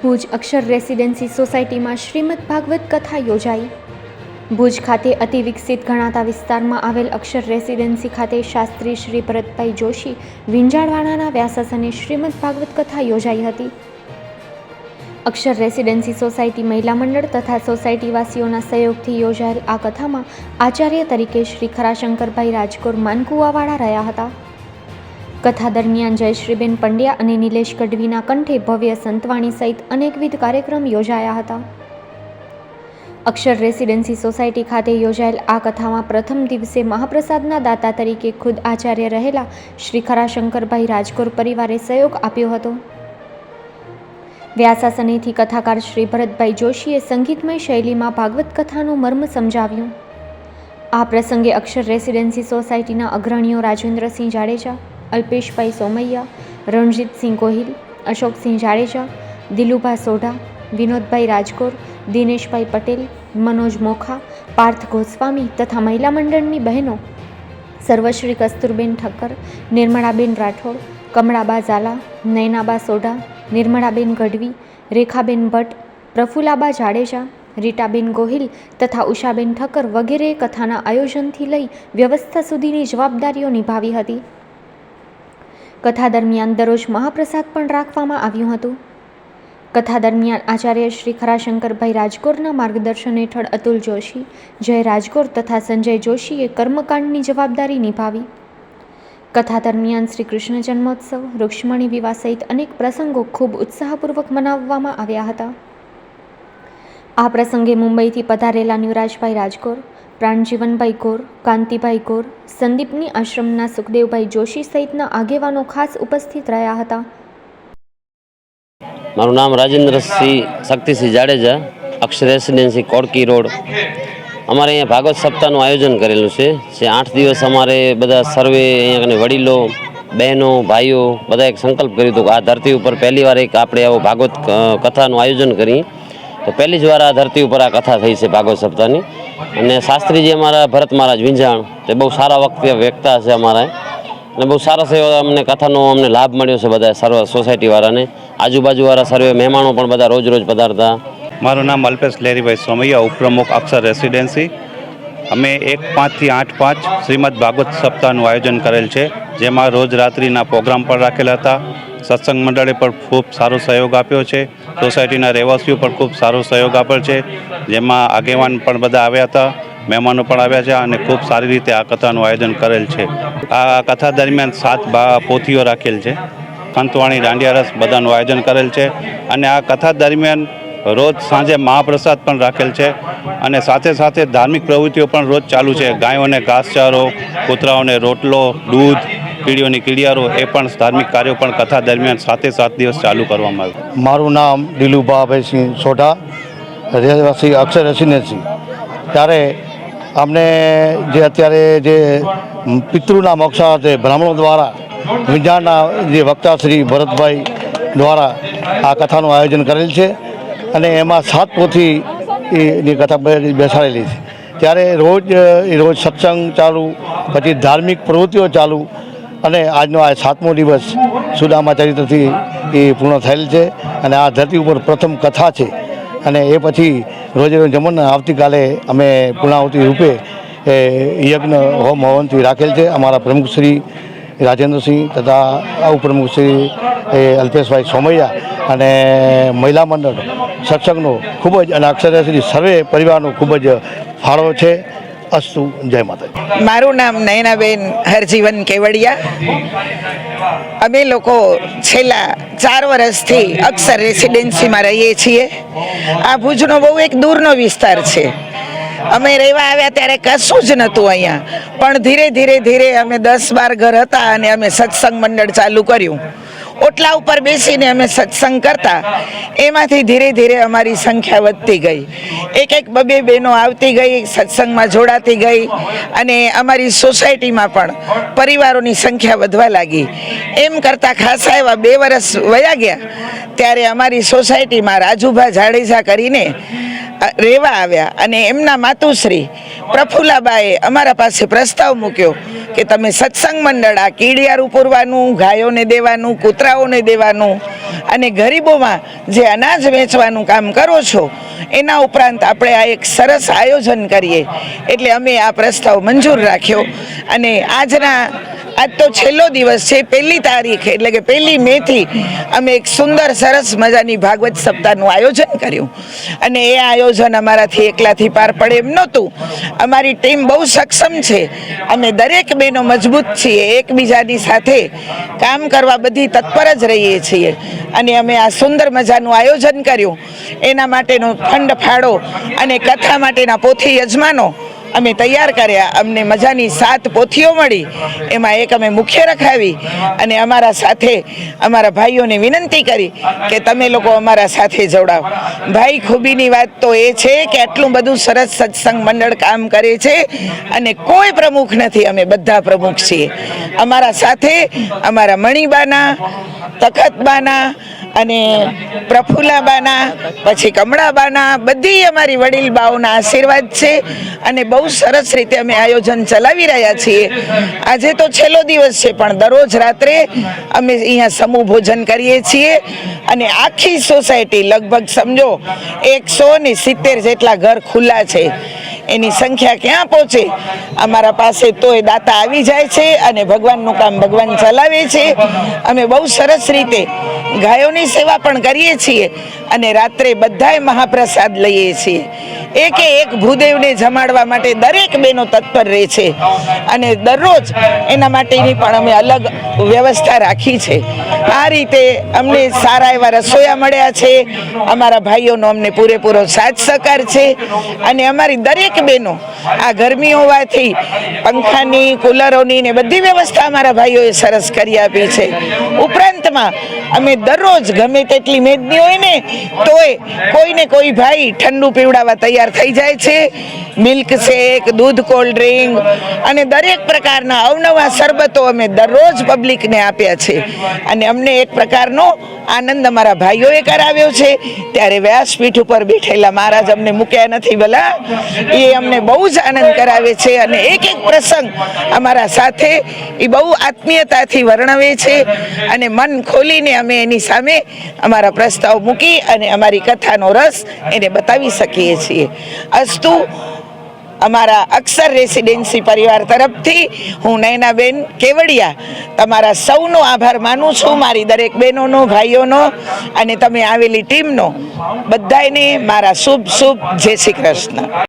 ભુજ અક્ષર residency સોસાયટીમાં શ્રીમદ ભાગવત કથા યોજાઈ. ભુજ ખાતે અતિ વિકસિત ગણાતા વિસ્તારમાં આવેલ અક્ષર રેસિડેન્સી ખાતે શાસ્ત્રી શ્રી ભરતભાઈ જોશી, વિંજાળવાણાના વ્યાસાસને શ્રીમદ ભાગવત કથા યોજાઈ હતી. અક્ષર રેસિડેન્સી સોસાયટી મહિલા મંડળ તથા સોસાયટીવાસીઓના સહયોગથી યોજાયેલ આ કથામાં આચાર્ય તરીકે શ્રી ખરાશંકરભાઈ રાજકોર માનકુવાવાળા રહ્યા હતા. કથા દરમિયાન જયશ્રીબેન પંડ્યા અને નિલેશ ગઢવીના કંઠે ભવ્ય સંતવાણી સહિત અનેકવિધ કાર્યક્રમ યોજાયા હતા. અક્ષર રેસિડેન્સી સોસાયટી ખાતે યોજાયેલ આ કથામાં પ્રથમ દિવસે મહાપ્રસાદના દાતા તરીકે ખુદ આચાર્ય રહેલા શ્રી ખરાશંકરભાઈ રાજકોર પરિવારે સહયોગ આપ્યો હતો. વ્યાસાસનેથી કથાકાર શ્રી ભરતભાઈ જોશીએ સંગીતમય શૈલીમાં ભાગવત કથાનું મર્મ સમજાવ્યું. આ પ્રસંગે અક્ષર રેસિડેન્સી સોસાયટીના અગ્રણીઓ રાજેન્દ્રસિંહ જાડેજા અલ્પેશભાઈ સોમૈયા, રણજીતસિંહ ગોહિલ, અશોકસિંહ જાડેજા, દિલુભા સોઢા, વિનોદભાઈ રાજકોર, દિનેશભાઈ પટેલ, મનોજ મોખા, પાર્થ ગોસ્વામી તથા મહિલા મંડળની બહેનો સર્વશ્રી કસ્તુરબેન ઠક્કર, નિર્મળાબેન રાઠોડ, કમળાબા ઝાલા, નયનાબા સોઢા, નિર્મળાબેન ગઢવી, રેખાબેન ભટ્ટ પ્રફુલાબા જાડેજા, રીટાબેન ગોહિલ તથા ઉષાબેન ઠક્કર વગેરે કથાના આયોજનથી લઈ વ્યવસ્થા સુધીની જવાબદારીઓ નિભાવી હતી. કથા દરમિયાન દરરોજ મહાપ્રસાદ પણ રાખવામાં આવ્યું હતું. કથા દરમિયાન આચાર્ય શ્રી ખરાશંકરભાઈ રાજકોટના માર્ગદર્શન હેઠળ અતુલ જોશી, જય રાજકોટ તથા સંજય જોશીએ કર્મકાંડની જવાબદારી નિભાવી. કથા દરમિયાન શ્રી કૃષ્ણ જન્મોત્સવ, રૂક્ષ્મણી વિવાહ સહિત અનેક પ્રસંગો ખૂબ ઉત્સાહપૂર્વક મનાવવામાં આવ્યા હતા. આ પ્રસંગે મુંબઈથી પધારેલા યુવરાજભાઈ રાજકોર પ્રાણજીવનભાઈ ગોર, કાંતિભાઈ ગોર, સંદીપની આશ્રમના સુખદેવભાઈ જોશી સહિતના આગેવાનો ખાસ ઉપસ્થિત રહ્યા હતા. મારું નામ રાજેન્દ્રસિંહ શક્તિસિંહ જાડેજા અક્ષર રેસિડેન્સી કોડકી રોડ. અમારે અહીંયા ભાગવત સપ્તાહનું આયોજન કરેલું છે, જે આઠ દિવસ અમારે બધા સર્વે અહીંયા વડીલો, બહેનો, ભાઈઓ, બધા એક સંકલ્પ કર્યું હતું આ ધરતી ઉપર પહેલી વાર એક આપણે આવો ભાગવત કથાનું આયોજન કરી. તો પહેલી જ વાર આ ધરતી ઉપર આ કથા થઈ છે ભાગવત સપ્તાહની અને શાસ્ત્રીજી અમારા ભરત મહારાજ વિંજાણ તે બહુ સારા વખતે વ્યક્તા છે અમારા. અને બહુ સરસ એવો અમને કથાનો અમને લાભ મળ્યો છે બધા સર્વ સોસાયટીવાળાને આજુબાજુવાળા સર્વે મહેમાનો પણ બધા રોજ રોજ પધારતા. મારું નામ અલ્પેશ લેરીભાઈ સોમૈયા, ઉપપ્રમુખ અક્ષર રેસિડેન્સી. અમે એક પાંચથી આઠ પાંચ શ્રીમદ ભાગવત સપ્તાહનું આયોજન કરેલ છે, જેમાં રોજ રાત્રિના પ્રોગ્રામ પણ રાખેલા હતા. સત્સંગ મંડળે પણ ખૂબ સારો સહયોગ આપ્યો છે. સોસાયટીના રહેવાસીઓ પણ ખૂબ સારો સહયોગ આપેલ છે, જેમાં આગેવાન પણ બધા આવ્યા હતા, મહેમાનો પણ આવ્યા છે અને ખૂબ સારી રીતે આ કથાનું આયોજન કરેલ છે. આ કથા દરમિયાન સાત પોથીઓ રાખેલ છે. સંતવાણી દાંડિયા રસ બધાનું આયોજન કરેલ છે અને આ કથા દરમિયાન રોજ સાંજે મહાપ્રસાદ પણ રાખેલ છે અને સાથે સાથે ધાર્મિક પ્રવૃત્તિઓ પણ રોજ ચાલુ છે. ગાયોને ઘાસચારો કૂતરાઓને રોટલો, દૂધ, કીડીઓની કીડિયારો એ પણ ધાર્મિક કાર્યો પણ કથા દરમિયાન સાતે સાત દિવસ ચાલુ કરવામાં આવ્યું મારું નામ દિલુભાભાઈસિંહ સોઢા, રહેવાસી અક્ષર રેસિડેન્સી ત્યારે અમને જે અત્યારે જે પિતૃના મોક્ષાર્થે બ્રાહ્મણો દ્વારા વિજ્ઞાનના જે વક્તા શ્રી ભરતભાઈ દ્વારા આ કથાનું આયોજન કરેલ છે. અને એમાં સાત પોથીની કથા બે- બેસાડેલી છે. ત્યારે રોજ રોજ સત્સંગ ચાલુ, પછી ધાર્મિક પ્રવૃત્તિઓ ચાલુ, અને આજનો આ સાતમો દિવસ સુદામા ચરિત્રથી એ પૂર્ણ થયેલ છે. અને આ ધરતી ઉપર પ્રથમ કથા છે. અને એ પછી રોજે રોજ જમણ આવતીકાલે અમે પૂર્ણાહુતિ રૂપે, એ યજ્ઞ હોમ હવનથી રાખેલ છે. અમારા પ્રમુખ શ્રી રાજેન્દ્રસિંહ તથા ઉપપ્રમુખ શ્રી એ અલ્પેશભાઈ સોમૈયા અને મહિલા મંડળ સત્સંગનો ખૂબ જ અને અક્ષરશ્રી સર્વે પરિવારનો ખૂબ જ ફાળો છે. અસ્તુ, જય માતા મારું નામ નયનાબેન હરજીવન કેવડિયા. અમે લોકો છેલ્લા ચાર વર્ષથી અક્ષર રેસિડેન્સીમાં રહીએ છીએ. આ ભુજનો બહુ એક દૂરનો વિસ્તાર છે. અમે રહેવા આવ્યા ત્યારે કશું જ નહોતું અહીંયા. પણ ધીરે ધીરે ધીરે અમે દસ બાર ઘર હતા અને અમે સત્સંગ મંડળ ચાલુ કર્યું. ઓટલા ઉપર બેસીને અમે સત્સંગ કરતા. એમાંથી ધીરે ધીરે અમારી સંખ્યા વધતી ગઈ. એક એક બબે બહેનો આવતી ગઈ, સત્સંગમાં જોડાતી ગઈ અને અમારી સોસાયટીમાં પણ પરિવારોની સંખ્યા વધવા લાગી. એમ કરતાં ખાસા એવા બે વર્ષ વયા ગયા, ત્યારે અમારી સોસાયટીમાં રાજુભા જાડેજા કરીને રહેવા આવ્યા અને એમના માતુશ્રી પ્રફુલાબાએ અમારા પાસે પ્રસ્તાવ મૂક્યો કે તમે સત્સંગ મંડળ આ કીડિયારું પૂરવાનું, ગાયોને દેવાનું, કૂતરાઓને દેવાનું અને ગરીબોમાં જે અનાજ વેચવાનું કામ કરો છો, એના ઉપરાંત આપણે આ એક સરસ આયોજન કરીએ. એટલે અમે આ પ્રસ્તાવ મંજૂર રાખ્યો અને આજના આજ તો છેલ્લો દિવસ છે, પહેલી તારીખ, એટલે કે પહેલી મેથી અમે એક સુંદર, સરસ મજાની ભાગવત સપ્તાહનું આયોજન કર્યું. અને એ આયોજન અમારાથી એકલાથી પાર પડે એમ નહોતું. અમારી ટીમ બહુ સક્ષમ છે. અમે દરેક બહેનો મજબૂત છીએ, એકબીજાની સાથે કામ કરવા બધી તત્પર જ રહીએ છીએ. અને અમે આ સુંદર મજાનું આયોજન કર્યું. એના માટેનો ફંડ ફાળો અને કથા માટેના પોથી યજમાનો અમે તૈયાર કર્યા. અમને મજાની સાત પોથીઓ મળી. એમાં એક અમે મુખ્ય રખાવી અને અમારા સાથે અમારા ભાઈઓને વિનંતી કરી કે તમે લોકો અમારા સાથે જોડાઓ ભાઈ, ખૂબીની વાત તો એ છે કે આટલું બધું સરસ સત્સંગ મંડળ કામ કરે છે અને કોઈ પ્રમુખ નથી. અમે બધા પ્રમુખ છીએ. અમારા સાથે અમારા મણિબાના, તખતબાના અને પ્રફુલ્લાબાના, પછી કમળાબાના, બધી અમારી વડીલ બાઓના આશીર્વાદ છે અને બહુ સરસ રીતે અમે આયોજન ચલાવી રહ્યા છીએ. આજે તો છેલ્લો દિવસ છે, પણ દરરોજ રાત્રે અમે અહીંયા સમૂહ ભોજન કરીએ છીએ અને આખી સોસાયટી લગભગ સમજો એકસો ને સિત્તેર જેટલા ઘર ખુલ્લા છે. એની સંખ્યા ક્યાં પહોંચે? અમારા પાસે તો એ દાતા આવી જાય છે અને ભગવાનનું કામ ભગવાન ચલાવે છે. અમે બહુ સરસ રીતે ગાયોની સેવા પણ કરીએ છીએ. અને રાત્રે બધાય મહાપ્રસાદ લઈએ છીએ. એકે એક ભૂદેવને જમાડવા માટે દરેક બહેનો તત્પર રહે છે. અને દરરોજ એના માટેની પણ અમે અલગ વ્યવસ્થા રાખી છે. આ રીતે અમને સારા એવા રસોયા મળ્યા છે. અમારા ભાઈઓનો અમને પૂરેપૂરો સાથ સહકાર છે. અને અમારી દરેક બહેનો આ ગરમી હોવાથી પંખાની, કુલરોની ને બધી વ્યવસ્થા અમારા ભાઈઓએ સરસ કરી આપી છે. ઉપરાંતમાં અમે દરરોજ ગમે તેટલી મેદની હોય ને તોય કોઈને કોઈ ભાઈ ઠંડુ પીવડાવવા તૈયાર થઈ જાય છે. મિલ્ક શેક, દૂધ કોલ્ડ ડ્રિંક અને દરેક પ્રકારના અવનવા શરબતો અમે દરરોજ પબ્લિકને આપ્યા છે. અને અમને એક પ્રકારનો આનંદ અમારા ભાઈઓએ કરાવ્યો છે. ત્યારે વ્યાસપીઠ ઉપર બેઠેલા મહારાજ અમને મૂક્યા નથી ભલા. એ અમને બહુ જ આનંદ કરાવે છે અને એક એક પ્રસંગ અમારા સાથે એ બહુ આત્મીયતાથી વર્ણવે છે. અને મન ખોલીને અમે એની સામે અમારા પ્રસ્તાવ મૂકી અને અમારી કથાનો રસ એને બતાવી શકીએ છીએ. અસ્તુ, અમારા અક્ષર રેસિડેન્સી પરિવાર તરફથી હું નયનાબેન કેવડિયા તમારા સૌનો આભાર માનું છું, મારી દરેક બહેનોનો, ભાઈઓનો અને તમે આવેલી ટીમનો. બધાયને મારા શુભ શુભ જય શ્રી કૃષ્ણ.